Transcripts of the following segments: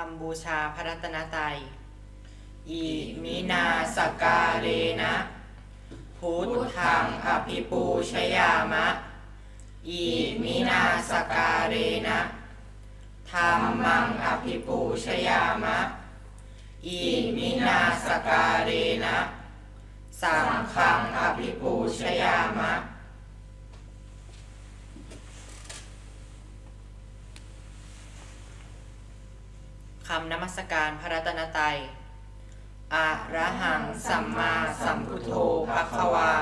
คำบูชาพระรัตนตรัยอิมินาสกาเรนะ พุทธังอภิปูชยามะ อิมินาสกาเรนะธรรมังอภิปูชยามะ อิมินาสกาเรนะ สังฆังอภิปูชยามะ คำนมัสการพระรัตนตรัยอะระหังสัมมาสัมพุทโธภะคะวา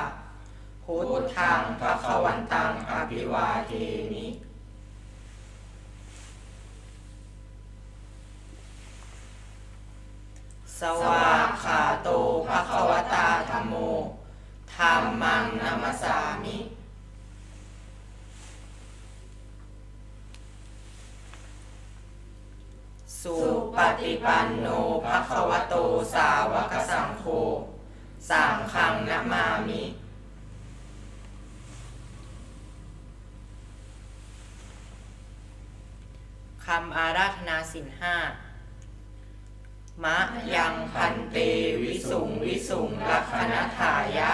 พุทธังภะคะวันตังอภิวาเทมิ สวาขาโตภะคะวตาธรรมโม ธัมมังนัมสสา สุปฏิปันโนภะคะวะโตสาวกสังโฆสังฆังนะมามิ คำอาราธนาสินห้ามะยังพันเตวิสุงวิสุงลักขณทายะ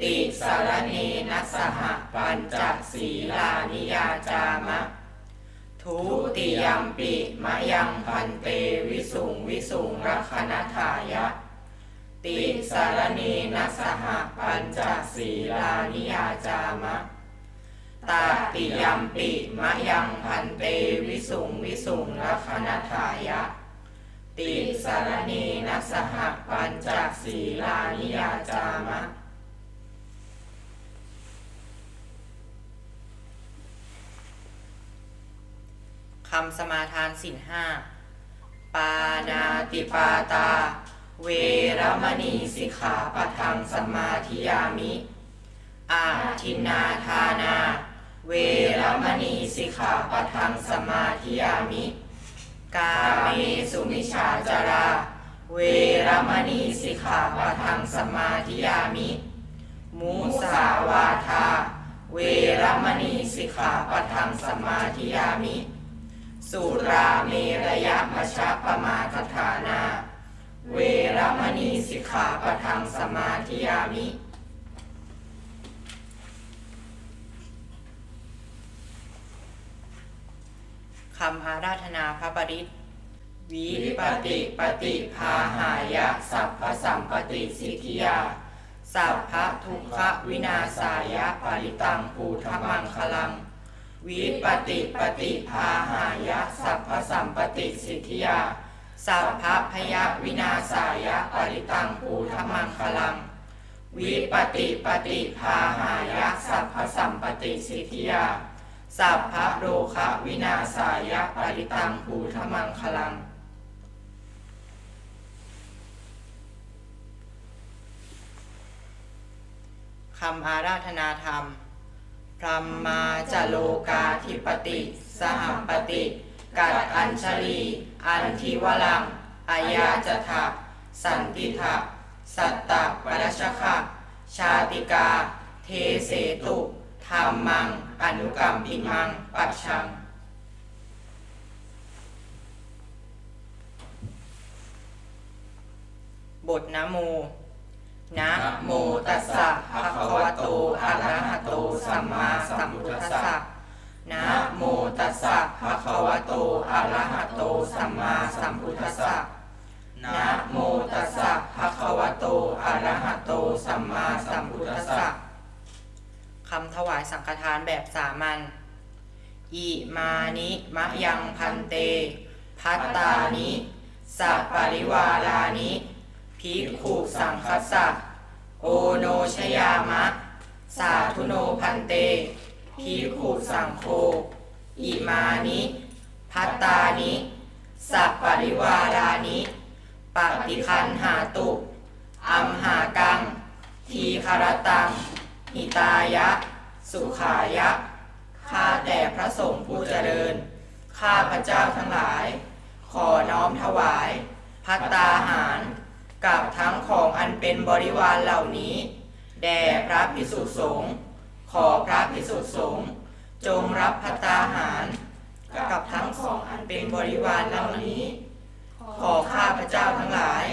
ติสารเนนัสสหปัญจศีลานิยาจามะ ทุติยมปิมะยังพันเตวิสุงวิสุงรักขณทายะ ติสารเนนัสสหปัญจศีลานิยาจามะตาติยมปิมะยังพันเตวิสุงวิสุงรักขณทายะ ติสารเนนัสสหปัญจศีลานิยาจามะ คำสมาทานสินห้าปานาติปาตา เวรมณีสิกขาปทังสมาธิยามิอาทินนาทานา เวรมณีสิกขาปทังสมาธิยามิ กาเมสุมิชาจารา เวรมณีสิกขาปทังสมาธิยามิ มุสาวาทา เวรมณีสิกขาปทังสมมาธิยามิ สุราเมรยมัชฌะปมาทฐานา เวรมณีสิกขาปะทังสมาธิยามิ คำอาราธนาพระปริตวิปติปฏิภาหายะ สัพพสัมปติสิทธิยา สัพพะทุกขวินาศายะปริตังปูธมังคลัง วิปติปฏิภาหายะสัพพสัมปติสิทธิยา สัพพะพยวินาศายะปริตังปูธมังคลัง วิปติปฏิภาหายะสัพพสัมปติสิทธิยา สัพพะโรคะวินาศายะปริตังปูธมังคลังคำอาราธนาธรรม พรมมาจโลกาธิปติ สหัปติ กัดอัญชลี อันทิวลังอายาจทะสันติทะสัตตะปรชคะชาติกา เทเสตุธรรมัง อนุกรรมปิมัง ปัจชังบทนะโม นะโมตัสสะภะคะวะโตอะระหะโตสัมมาสัมพุทธัสสะนะโมตัสสะภะคะวะโตอะระหะโตสัมมาสัมพุทธัสสะนะโมตัสสะภะคะวะโตอะระหะโตสัมมาสัมพุทธัสสะคำถวายสังฆทานแบบสามัญ อิมานิมะยังพันเต พัตตานิสัปปริวารานิ ภิกขุสังคัสสะโอโนชยามะ สาธุโนพันเตภิกขุสังโฆอิมานิพัตตานิสัปปริวารานิปฏิคันหาตุอัมหากัง ทีคารตัง หิตายะ สุขายะ ข้าแต่พระสงฆ์ผู้เจริญ ข้าพระเจ้าทั้งหลาย ขอน้อมถวาย พัตตาหาร กับทั้งของอันเป็นบริวารเหล่านี้ แด่พระพิสุสงฆ์ขอพระพิสุสงฆ์จงรับพัตตาหาร กับทั้งของอันเป็นบริวารเหล่านี้ ขอข้าพเจ้าทั้งหลาย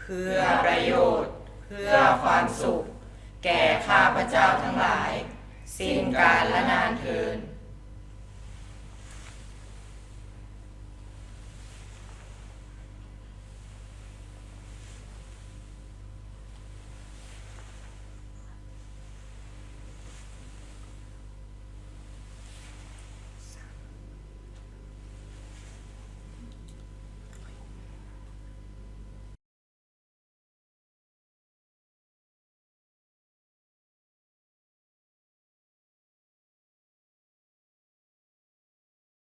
เพื่อประโยชน์ เพื่อความสุข แก่ข้าพเจ้าทั้งหลาย สิ้นกาลและนานเทิน